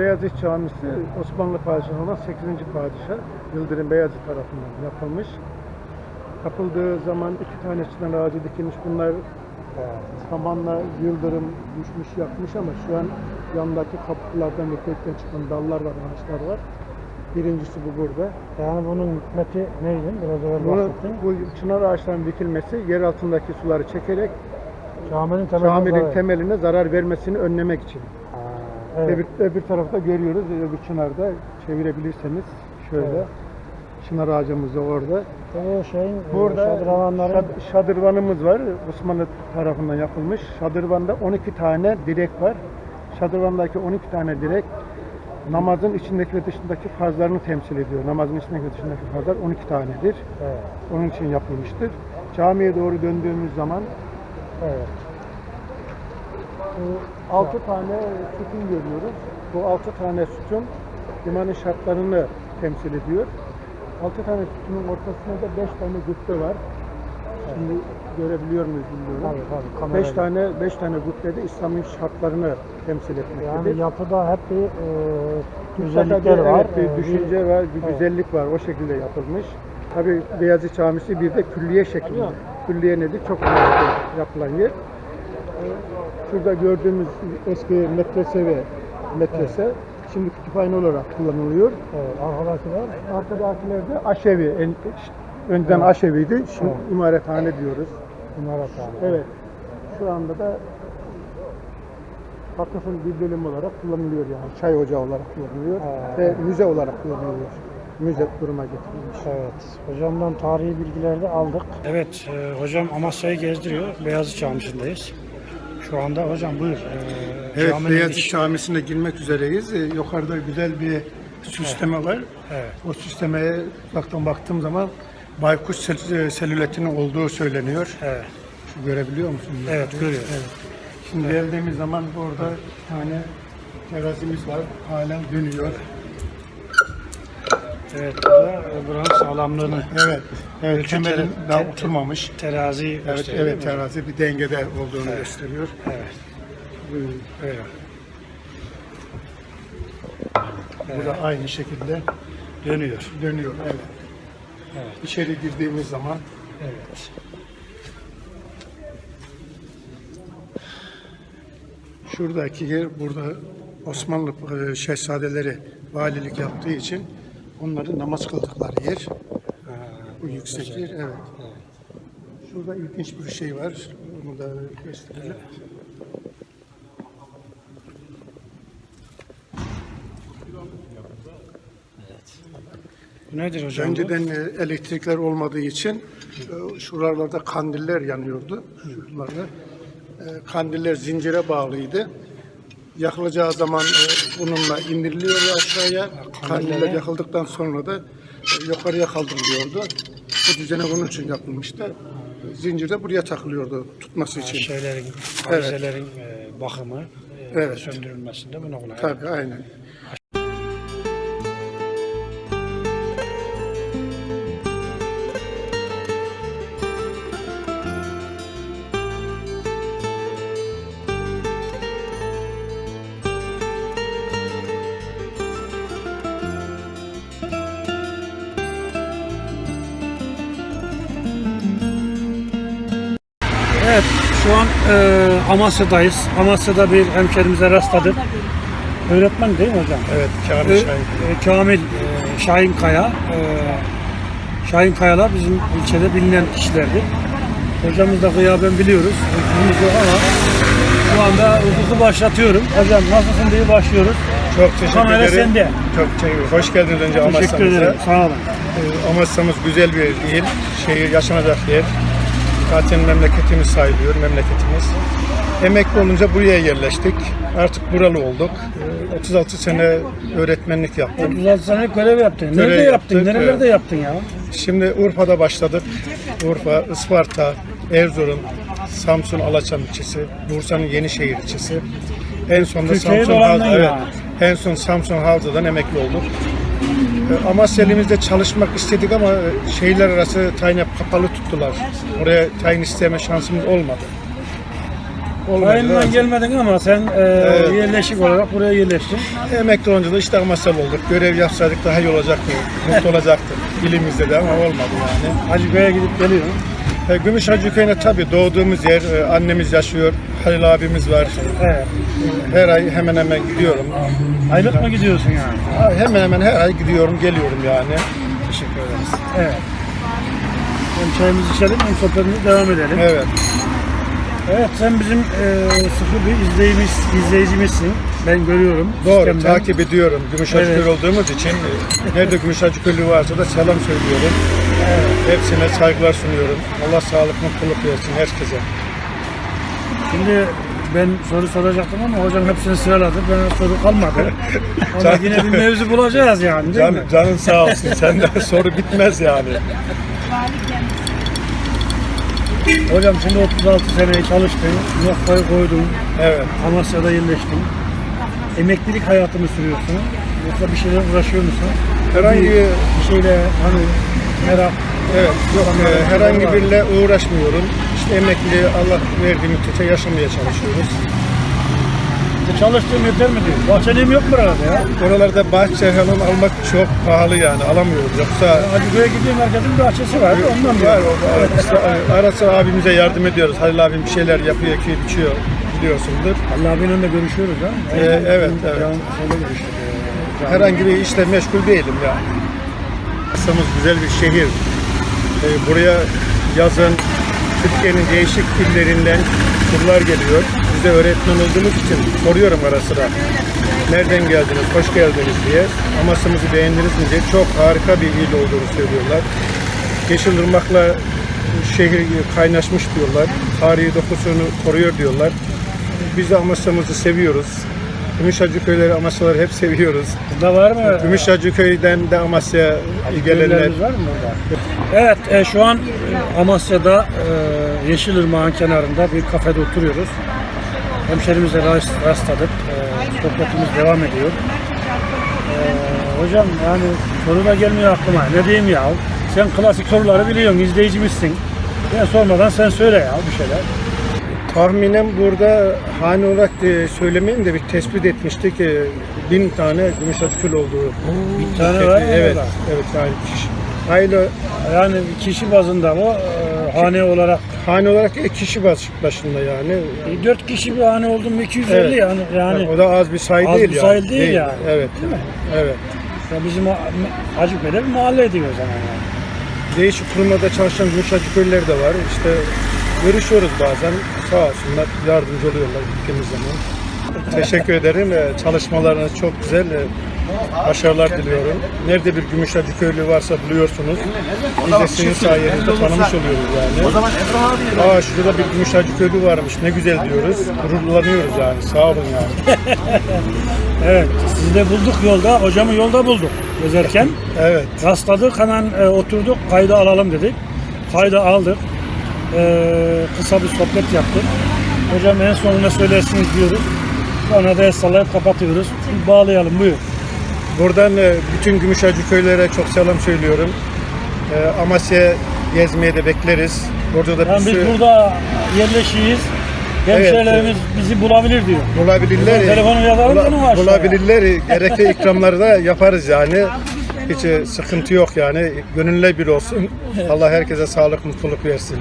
Beyazıt Camisi Osmanlı Padişahı olan 8. Padişah Yıldırım Beyazıt tarafından yapılmış. Yapıldığı zaman iki tane çınar ağacı dikilmiş. Bunlar zamanla yıldırım düşmüş yapmış ama şu an yandaki kapılardan yüksekten çıkan dallar var, ağaçlar var. Birincisi bu burada. Yani bunun hikmeti neydi? Biraz evvel Bunu, bahsettin. bu çınar ağaçlarının dikilmesi yer altındaki suları çekerek Caminin temeline caminin zarar- temeline zarar vermesini önlemek için. Evet. Öbür, öbür tarafta görüyoruz. Öbür çınarda çevirebilirseniz şöyle. Evet. Çınar ağacımız da orada. Bu şeyin Burada Burada şadravanların şad- şadırvanımız var. Osmanlı tarafından yapılmış. Şadırvanda 12 tane direk var. Şadırvandaki 12 tane direk namazın içindeki ve dışındaki farzlarını temsil ediyor. Namazın içindeki ve dışındaki farzlar 12 tanedir. Evet. Onun için yapılmıştır. Camiye doğru döndüğümüz zaman Evet. 6 tane sütun görüyoruz. Bu 6 tane sütun imanın şartlarını temsil ediyor. 6 tane sütunun ortasında da 5 tane gütte var. Şimdi görebiliyor muyuz bilmiyorum. Tabii tabii. kamera 5 tane 5 tane gütte de İslam'ın şartlarını temsil etmektedir. Yani yapıda hep bir e, güzellikler bir- var. Evet, bir e, düşünce var, bir Evet. güzellik var. O şekilde yapılmış. Tabii Beyazıt Camisi bir de külliye şeklinde. Külliye nedir? Çok önemli yapılan yer. Şurada gördüğümüz eski medrese ve medrese şimdi kütüphane olarak kullanılıyor. Evet, arkadakiler Arkadakiler de aşevi. En, önceden Evet. aşeviydi. Şimdi Evet. imarethane diyoruz. imaret yani. Evet. Şu anda da vakıfın bir bölüm olarak kullanılıyor yani. Çay ocağı olarak kullanılıyor Ha. ve müze olarak kullanılıyor. Müze duruma getirilmiş. Evet. Hocamdan tarihi bilgileri de aldık. Evet. e, hocam Amasya'yı gezdiriyor. Beyazıt Camisi'ndeyiz. Şu anda hocam buyur. E, Evet, Beyazıt Camisi'ne girmek üzereyiz. Ee, yukarıda güzel bir süsleme var. Evet. O süslemeye uzaktan baktığım zaman baykuş sel- e, selületinin olduğu söyleniyor. Evet. Şu görebiliyor musun? Evet, görüyorum. Evet. Şimdi geldiğimiz zaman burada bir tane terazimiz var. Halen dönüyor. Evet. Bu da e, buranın sağlamlığını Evet. Evet, Ölçü tera- daha te- oturmamış. terazi Evet, gösteriyor evet değil mi? terazi bir dengede olduğunu gösteriyor. Evet. Evet. Bu da aynı şekilde Dönüyor. dönüyor. Evet. Evet. İçeri girdiğimiz zaman Evet. şuradaki yer burada Osmanlı e, şehzadeleri valilik yaptığı için onların namaz kıldıkları yer. Bu yüksek yer. Evet. Şurada ilginç bir şey var. Onu da gösterelim. Bu nedir hocam? Önceden e, elektrikler olmadığı için e, şuralarda kandiller yanıyordu. Şuralarda. E, Kandiller zincire bağlıydı. Yakılacağı zaman e, bununla indiriliyor aşağıya. Kandiller yakıldıktan sonra da e, yukarıya kaldırılıyordu. Bu düzene bunun için yapılmıştı. Zincir de buraya takılıyordu tutması için. şeylerin, avizelerin e, bakımı, e, Evet. söndürülmesinde bunu kullanıyor. Tabii aynen. Evet, şu an e, Amasya'dayız. Amasya'da bir hemşerimize rastladık. Öğretmen değil mi hocam? Evet, Kamil Şahin. e, Kamil e, Şahin Kaya. E, Şahin Kayalar bizim ilçede bilinen kişilerdi. Hocamız da gıyaben biliyoruz. Hukukumuz yok ama şu anda hukuku başlatıyorum. Hocam nasılsın diye başlıyoruz. Çok teşekkür Kamera ederim. sende. Çok teşekkür. Hoş geldiniz önce Teşekkür Amasya'mıza. ederim. Sağ olun. Ee, Amasya'mız güzel bir il, şehir, yaşanacak yer. Zaten memleketimiz sayılıyor, memleketimiz. Emekli olunca buraya yerleştik. Artık buralı olduk. Ee, 36 sene öğretmenlik yaptım. 36 senelik görev yaptın. Nerede Görev yaptın? yaptık, Nerelerde evet. yaptın ya? Şimdi Urfa'da başladık. Urfa, Isparta, Erzurum, Samsun Alaçam ilçesi, Bursa'nın Yenişehir ilçesi. En sonunda Türkiye'yi Samsun dolandın Havza, evet, en son Samsun Havza'dan emekli olduk. Ee, Amasya elimizde çalışmak istedik ama e, şehirler arası tayin kapalı tuttular. Oraya tayin isteme şansımız olmadı. Olmadı. Gelmedin ama sen e, yerleşik olarak buraya yerleştin. Emekli olunca da işte Amasyalı olduk. Görev yapsaydık daha iyi olacaktı. Mutlu olacaktık. Dilimizde de ama olmadı yani. Hacıköy'e gidip geliyorsun. E, Gümüş Hacıköy'üne tabii doğduğumuz yer, e, annemiz yaşıyor, Halil abimiz var. Evet. Her ay hemen hemen gidiyorum. Aylık mı gidiyorsun yani? Ha, Hemen hemen her ay gidiyorum, geliyorum yani. Teşekkür ederiz. Evet. Hem çayımızı içelim hem sohbetimize devam edelim. Evet. Evet sen bizim e, sıkı bir izleyicimiz, izleyicimizsin. Ben görüyorum. Doğru, sistemden. takip ediyorum. Gümüş Hacıköy Evet. olduğumuz için nerede Gümüş Hacıköylü varsa da selam söylüyorum. Hepsine saygılar sunuyorum. Allah sağlık, mutluluk versin herkese. Şimdi ben soru soracaktım ama hocam hepsini sıraladı. Bana soru kalmadı. Ama yine bir mevzu bulacağız yani değil Can, mi? canın sağ olsun. Senden soru bitmez yani. Hocam şimdi 36 seneyi çalıştın, noktayı koydun, Evet. Amasya'da yerleştin. Emeklilik hayatını sürüyorsun. Yoksa bir şeyle uğraşıyor musun? Herhangi bir, bir şeyle hani merak Evet, yok e, herhangi biriyle uğraşmıyorum. İşte emekli Allah verdiği müddetçe yaşamaya çalışıyoruz. İşte çalıştığım yeter mi diyor. Bahçeliğim yok mu arada ya? Oralarda bahçe falan almak çok pahalı yani alamıyoruz. Yoksa Hacıköy'e gidiyorum herkesin bahçesi var. Ondan var diyorum. orada işte e, ara sıra abimize yardım ediyoruz. Halil abim bir şeyler yapıyor ki biçiyor biliyorsundur. Allah abiyle de görüşüyoruz ha. Ee, evet, evet. Ee, Can- Herhangi bir işle meşgul değilim yani. Kısamız güzel bir şehir. E, buraya yazın Türkiye'nin değişik illerinden turlar geliyor. Biz de öğretmen olduğumuz için soruyorum ara sıra. Nereden geldiniz, hoş geldiniz diye. Amasya'mızı beğendiniz mi diye. Çok harika bir il olduğunu söylüyorlar. Yeşilırmak'la şehir kaynaşmış diyorlar. Tarihi dokusunu koruyor diyorlar. Biz de Amasya'mızı seviyoruz. Gümüşhacı köyleri, Amasyaları hep seviyoruz. Burada var mı? Gümüşhacı köyden de Amasya gelenler. Var mı burada? Evet, e, şu an e, Amasya'da e, Yeşilırmağın kenarında bir kafede oturuyoruz. Hemşerimizle rast, rastladık. E, sohbetimiz devam ediyor. E, hocam yani soru da gelmiyor aklıma. Ne diyeyim ya? Sen klasik soruları biliyorsun, izleyicimizsin. Ben sormadan sen söyle ya bir şeyler. Tahminen burada hane olarak e, söylemeyin de bir tespit etmiştik. E, bin tane Gümüşhacı köy olduğu. Bir tane var mı Evet, orada? evet. Yani kişi, aile Yani kişi bazında o e, hane olarak hane olarak da kişi baş, başında yani. e, dört kişi bir hane oldu mu 250 Evet. yani. yani o da az bir sayı az değil bir yani. sayı değil yani. Evet. Evet. Ya bizim Hacıköy'de bir mahalle ediyor o zaman yani. Değişik kurumlarda çalışan Gümüşhacı köyleri de var. İşte görüşüyoruz bazen. Sağ olsunlar yardımcı oluyorlar gittiğimiz zaman. Teşekkür ederim. Ee, Çalışmalarınız çok güzel. Ee, Başarılar diliyorum. Nerede bir Gümüşhacı köylü varsa buluyorsunuz. Biz de sizin sayenizde tanımış oluyoruz yani. O zaman Emrah abi Aa şurada bir Gümüşhacı köylü varmış. Ne güzel diyoruz. Gururlanıyoruz yani. Sağ olun yani. Evet, sizi de bulduk yolda, hocamı yolda bulduk gezerken. Evet. Rastladık, hemen e, oturduk, kayda alalım dedik. Kayda aldık. E, kısa bir sohbet yaptık. Hocam en son ne söylersiniz diyoruz. Sonra da sallayıp kapatıyoruz. Bir bağlayalım, buyur. Buradan e, bütün Gümüşhacı köylere çok selam söylüyorum. Ee, Amasya gezmeye de bekleriz. Burada da bir Yani biz sürü burada yerleşiyiz. Hemşehrilerimiz bizi bulabilir diyor. bulabilirler. Telefonu yazalım Bula- bunu aşağıya. bulabilirler. Gerekli ikramları da yaparız yani. Hiç e, sıkıntı yok yani. Gönüller bir olsun. Allah herkese sağlık, mutluluk versin.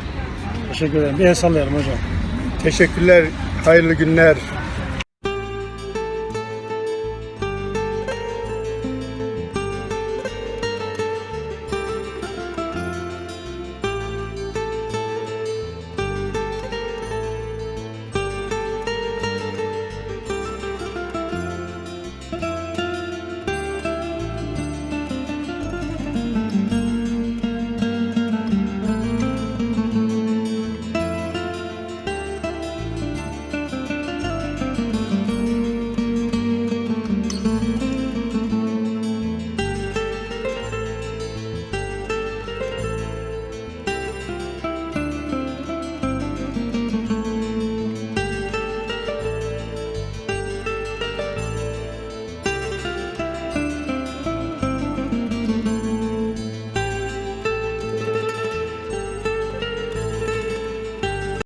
Teşekkür ederim. Bir el sallayalım hocam. Teşekkürler. Hayırlı günler.